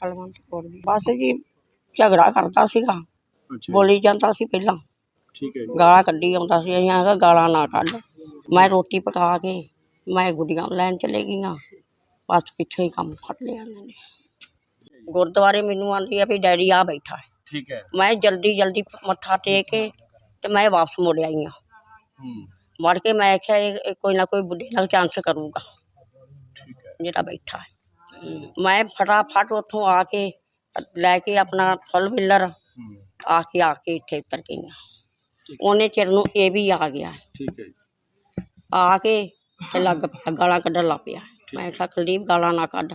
ਕਲਵੰਤ ਕੌਰ ਦੀ ਬਸ ਜੀ ਝਗੜਾ ਕਰਦਾ ਸੀਗਾ। ਅੱਛਾ ਬੋਲੀ ਜਾਂਦਾ ਸੀ ਪਹਿਲਾਂ। ਠੀਕ ਹੈ ਜੀ। ਗਾਲਾਂ ਕੱਢੀ ਆਉਂਦਾ ਸੀ ਅਸੀਂ ਆਖਿਆ ਗਾਲਾਂ ਨਾ ਕੱਢ। ਮੈਂ ਰੋਟੀ ਪਕਾ ਕੇ ਮੈਂ ਗੁੱਡੀਆਂ ਲੈਣ ਚਲੇ ਗਈਆਂ। ਬਸ ਪਿੱਛੋਂ ਹੀ ਕੰਮ ਫੜ ਲਿਆ ਇਹਨਾਂ ਨੇ। ਗੁਰਦੁਆਰੇ ਮੈਨੂੰ ਆਂਦੀ ਆ ਵੀ ਡੈਡੀ ਆ ਬੈਠਾ ਹੈ। ਠੀਕ ਹੈ। ਮੈਂ ਜਲਦੀ ਜਲਦੀ ਮੱਥਾ ਟੇਕ ਕੇ ਤੇ ਮੈਂ ਵਾਪਸ ਮੁੜ ਆਈ ਹਾਂ। ਹੂੰ। ਮੁੜ ਕੇ ਮੈਂ ਆਖਿਆ ਇਹ ਇਹ ਕੋਈ ਨਾ ਕੋਈ ਬੁੱਢੇ ਨਾਲ ਚਾਂਸ ਕਰੂਗਾ। ਠੀਕ ਹੈ। ਜਿਹੜਾ ਬੈਠਾ ਹੈ। ਮੈਂ ਫਟਾਫਟ ਉੱਥੋਂ ਆ ਕੇ ਲੈ ਕੇ ਆਪਣਾ ਫੁੱਲ ਬਿੱਲਰ ਹੂੰ। ਆ ਕੇ ਆ ਕੇ ਇੱਥੇ ਉਤਰ ਗਈਆਂ ਉਹਨੇ ਚਿਰ ਨੂੰ ਇਹ ਵੀ ਆ ਗਿਆ। ਠੀਕ ਹੈ ਜੀ। ਆ ਕੇ ਤੇ ਲੱਗ ਪਿਆ ਗਾਲਾਂ ਕੱਢਣ ਲੱਗ ਪਿਆ। ਮੈਂ ਕਿਹਾ ਕੁਲਦੀਪ ਗਾਲਾਂ ਨਾ ਕੱਢ।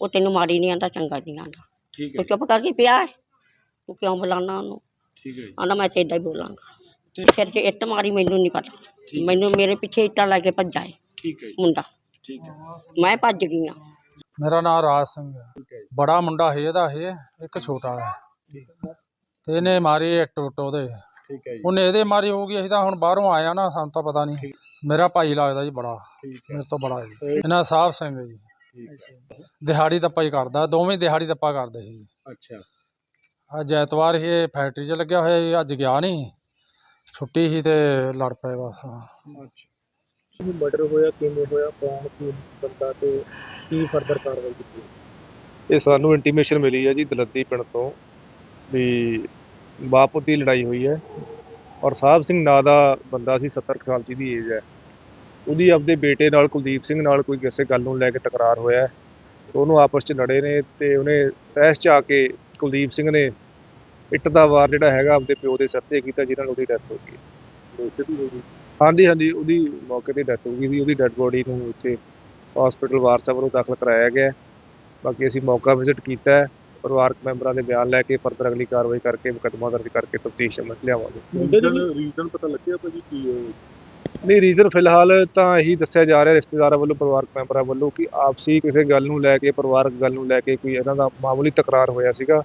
ਉਹ ਤੈਨੂੰ ਮਾਰੀ ਨਹੀਂ ਆਂਦਾ ਚੰਗਾ ਨਹੀਂ ਆਂਦਾ। ਠੀਕ ਹੈ ਚੁੱਪ ਕਰਕੇ ਪਿਆ ਹੈ? ਤੂੰ ਕਿਉਂ ਬੁਲਾਣਾ ਉਹਨੂੰ? ਠੀਕ ਹੈ ਆਂਦਾ ਮੈਂ ਤੇ ਇਦਾਂ ਹੀ ਬੋਲਾਂਗਾ। ਸਿਰ 'ਚ ਇੱਟ ਮਾਰੀ ਮੈਨੂੰ ਨਹੀਂ ਪਤਾ। ਮੈਨੂੰ ਮੇਰੇ ਪਿੱਛੇ ਇੱਟਾਂ ਲੈ ਕੇ ਭੱਜਾ ਹੈ ਠੀਕ ਹੈ ਮੁੰਡਾ। ਠੀਕ ਹੈ। ਮੈਂ ਭੱਜ ਗਈ ਹਾਂ। ਮੇਰਾ ਨਾਮ ਰਾਜ ਸਿੰਘ ਹੈ। ਜੀ। ਬੜਾ ਮੁੰਡਾ ਹੈ ਇਹਦਾ ਇਹ ਇੱਕ ਛੋਟਾ ਹੈ। ਤੇ ਇਹਨੇ ਮਾਰੀ ਇੱਟ ਉੱਟ ਉਹਦੇ। ਠੀਕ ਹੈ ਜੀ। ਉਹਨੇ ਇਹਦੇ ਮਾਰੀ ਹੋਊਗੀ ਅਸੀਂ ਤਾਂ ਹੁਣ ਬਾਹਰੋਂ ਆਇਆ ਨਾ ਸਾਨੂੰ ਤਾਂ ਪਤਾ ਨਹੀਂ। ਮੇਰਾ ਭਾਈ ਲੱਗਦਾ ਜੀ ਬੜਾ। ਮੇਰੇ ਤੋਂ ਬੜਾ ਹੈ ਜੀ ਇਹਨਾਂ ਸਾਹਿਬ ਸਿੰਘ ਜੀ। ਦਿਹਾੜੀ ਦੱਪਾ ਹੀ ਕਰਦਾ ਦੋਵੇਂ ਦਿਹਾੜੀ ਦੱਪਾ ਕਰਦੇ ਸੀ ਜੀ। ਅੱਛਾ। ਅੱਜ ਐਤਵਾਰ ਹੀ ਇਹ ਫੈਕਟਰੀ 'ਚ ਲੱਗਿਆ ਹੋਇਆ ਸੀ ਅੱਜ ਗਿਆ ਨਹੀਂ। ਛੁੱਟੀ ਸੀ ਤੇ ਲੜ ਪਏ ਬਸ। ਅੱਛਾ। ਮਰਡਰ ਹੋਇਆ ਕਿਵੇਂ ਹੋਇਆ ਕੌਣ ਸੀ ਬੰਦਾ ਤੇ ਕੀ ਫਰਦਰ ਕਾਰਵਾਈ ਕੀਤੀ ਇਹ ਸਾਨੂੰ ਇੰਟੀਮੇਸ਼ਨ ਮਿਲੀ ਹੈ ਜੀ ਦਲੱਦੀ ਪਿੰਡ ਤੋਂ ਵੀ ਬਾਪੂ ਦੀ ਲੜਾਈ ਹੋਈ ਹੈ ਔਰ ਸਾਹਿਬ ਸਿੰਘ ਨਾਂ ਦਾ ਬੰਦਾ ਸੀ 70 ਕੁ ਸਾਲ ਦੀ ਦੀ ਏਜ ਹੈ। ਉਹਦੀ ਆਪਦੇ ਬੇਟੇ ਨਾਲ ਕੁਲਦੀਪ ਸਿੰਘ ਨਾਲ ਕੋਈ ਕਿਸੇ ਗੱਲ ਨੂੰ ਲੈ ਕੇ ਤਕਰਾਰ ਹੋਇਆ। ਉਹਨੂੰ ਆਪਸ 'ਚ ਲੜੇ ਨੇ ਤੇ ਉਹਨੇ ਤਹਿਸ 'ਚ ਆ ਕੇ ਕੁਲਦੀਪ ਸਿੰਘ ਨੇ ਇੱਟ ਦਾ ਵਾਰ ਜਿਹੜਾ ਹੈਗਾ ਆਪਦੇ ਪਿਓ ਦੇ ਸਿਰ ਤੇ ਕੀਤਾ ਜਿਹਨਾਂ ਨਾਲ ਉਹਦੀ ਡੈਥ ਹੋ ਗਈ। ਹਾਂਜੀ ਹਾਂਜੀ ਉਹਦੀ ਮੌਕੇ ਤੇ ਡੈਥ ਹੋ ਗਈ ਸੀ। ਉਹਦੀ ਡੈੱਡ ਬੋਡੀ ਨੂੰ ਇੱਥੇ ਹਸਪੀਟਲ ਵਾਰਸਾ ਵੱਲੋਂ ਦਾਖਲ ਕਰਾਇਆ ਗਿਆ। ਬਾਕੀ ਅਸੀਂ ਮੌਕਾ ਵਿਜ਼ਿਟ ਕੀਤਾ ਹੈ। ਪਰਿਵਾਰਕ ਮੈਂਬਰਾਂ ਦੇ ਬਿਆਨ ਲੈ ਕੇ ਫਰਦਰ ਅਗਲੀ ਕਾਰਵਾਈ ਕਰਕੇ ਮੁਕੱਦਮਾ ਦਰਜ ਕਰਕੇ ਤਫਤੀਸ਼ ਅਮਲ ਲਿਆਵਾਂਗੇ। ਰੀਜ਼ਨ ਪਤਾ ਲੱਗਿਆ ਭਾਜੀ ਕੀ ਹੈ ਨਹੀਂ ਰੀਜ਼ਨ ਫਿਲਹਾਲ ਤਾਂ ਇਹੀ ਦੱਸਿਆ ਜਾ ਰਿਹਾ ਰਿਸ਼ਤੇਦਾਰਾਂ ਵੱਲੋਂ ਪਰਿਵਾਰਕ ਮੈਂਬਰਾਂ ਵੱਲੋਂ ਕਿ ਆਪਸੀ ਕਿਸੇ ਗੱਲ ਨੂੰ ਲੈ ਕੇ ਪਰਿਵਾਰਕ ਗੱਲ ਨੂੰ ਲੈ ਕੇ ਕੋਈ ਇਹਨਾਂ ਦਾ ਮਾਮੂਲੀ ਤਕਰਾਰ ਹੋਇਆ ਸੀਗਾ।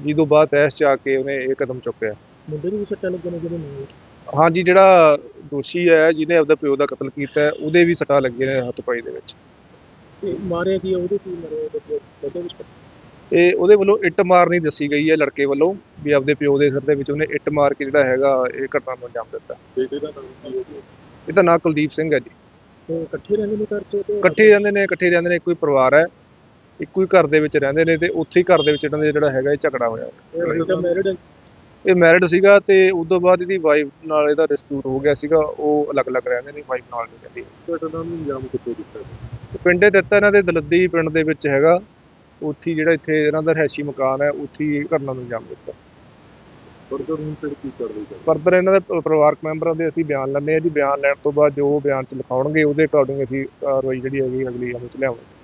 ਜਿਹਦੋਂ ਬਾਅਦ ਤਹਿਸ 'ਚ ਆ ਕੇ ਉਹਨੇ ਇਹ ਕਦਮ ਚੁੱਕਿਆ। ਮੁੰਡੇ ਨੂੰ ਵੀ ਸੱਟਾਂ ਲੱਗਣ ਜਿਹੜੇ ਨਹੀਂ ਹਾਂਜੀ ਜਿਹੜਾ ਦੋਸ਼ੀ ਹੈ ਜਿਹਨੇ ਆਪਦਾ ਪਿਓ ਦਾ ਕਤਲ ਕੀਤਾ ਹੈ, ਉਹਦੇ ਵੀ ਸੱਟਾਂ ਲੱਗੀਆਂ ਨੇ ਹੱਥ ਪਾਈ ਦੇ ਵਿੱਚ। ਤੇ ਮਾਰਿਆ ਕੀ ਉਹਦੇ ਕੀ ਮਰਿਆ ਉਹਦੇ ਪਤਾ ਵਿੱਚ ਇਹ ਉਹਦੇ ਵੱਲੋਂ ਇੱਟ ਮਾਰਨੀ ਦੱਸੀ ਗਈ ਹੈ ਲੜਕੇ ਵੱਲੋਂ ਵੀ ਆਪਦੇ ਪਿਓ ਦੇ ਸਿਰ ਦੇ ਵਿੱਚ ਉਹਨੇ ਇੱਟ ਮਾਰ ਕੇ ਜਿਹੜਾ ਹੈਗਾ ਇਹ ਘਟਨਾ ਨੂੰ ਅੰਜਾਮ ਦਿੱਤਾ। ਬੇਟੇ ਦਾ ਨਾਮ ਕੀ ਹੈ ਜੀ? ਇਹਦਾ ਨਾਂ ਕੁਲਦੀਪ ਸਿੰਘ ਹੈ ਜੀ। ਤੇ ਇਕੱਠੇ ਰਹਿੰਦੇ ਨੇ ਘਰ ਚ ਤੇ ਇਕੱਠੇ ਰਹਿੰਦੇ ਨੇ ਇਕੱਠੇ ਰਹਿੰਦੇ ਨੇ ਇੱਕੋ ਹੀ ਪਰਿਵਾਰ ਹੈ। ਇੱਕੋ ਹੀ ਘਰ ਦੇ ਵਿੱਚ ਰਹਿੰਦੇ ਨੇ ਤੇ ਉੱਥੇ ਹੀ ਘਰ ਦੇ ਵਿੱਚ ਇਹਨਾਂ ਦੇ ਜਿਹੜਾ ਹੈਗਾ ਇਹ ਝਗੜਾ ਹੋਇਆ। ਬੇਟਾ ਮੈਰਿਡ ਇਹ ਮੈਰਿਡ ਸੀਗਾ ਤੇ ਉਸ ਤੋਂ ਬਾਅਦ ਇਹਦੀ ਵਾਈਫ ਨਾਲ ਇਹਦਾ ਡਿਸਪਿਊਟ ਹੋ ਗਿਆ ਸੀਗਾ ਉਹ ਅਲੱਗ-ਅਲੱਗ ਰਹਿੰਦੇ ਨੇ ਵਾਈਫ ਨਾਲ ਨਹੀਂ ਰਹਿੰਦੀ। ਘਟਨਾ ਨੂੰ ਅੰਜਾਮ ਕਿੱਥੇ ਦਿੱਤਾ ਤੇ ਪਿੰਡੇ ਦਿੱਤਾ ਇਹਨਾਂ ਦੇ ਦਲੱਦੀ ਪਿੰਡ ਦੇ ਵਿੱਚ ਹੈਗਾ। ਉੱਥੇ ਜਿਹੜਾ ਇੱਥੇ ਇਹਨਾਂ ਦਾ ਰਹਿਸ਼ੀ ਮਕਾਨ ਹੈ ਉੱਥੇ ਘਟਨਾ ਨੂੰ ਅੰਜਾਮ ਦਿੱਤਾ। ਫਰਦਰ ਹੁਣ ਫਿਰ ਕੀ ਕਰਦੇ ਫਰਦਰ ਇਹਨਾਂ ਦੇ ਪਰਿਵਾਰਕ ਮੈਂਬਰਾਂ ਦੇ ਅਸੀਂ ਬਿਆਨ ਲੈਂਦੇ ਹਾਂ ਜੀ। ਬਿਆਨ ਲੈਣ ਤੋਂ ਬਾਅਦ ਜੋ ਬਿਆਨ ਚ ਲਿਖਾਉਣਗੇ ਉਹਦੇ ਅਕੋਰਡਿੰਗ ਅਸੀਂ ਕਾਰਵਾਈ ਜਿਹੜੀ ਹੈਗੀ ਅਗਲੀ ਅਮਲ ਚ ਲਿਆਵਾਂਗੇ।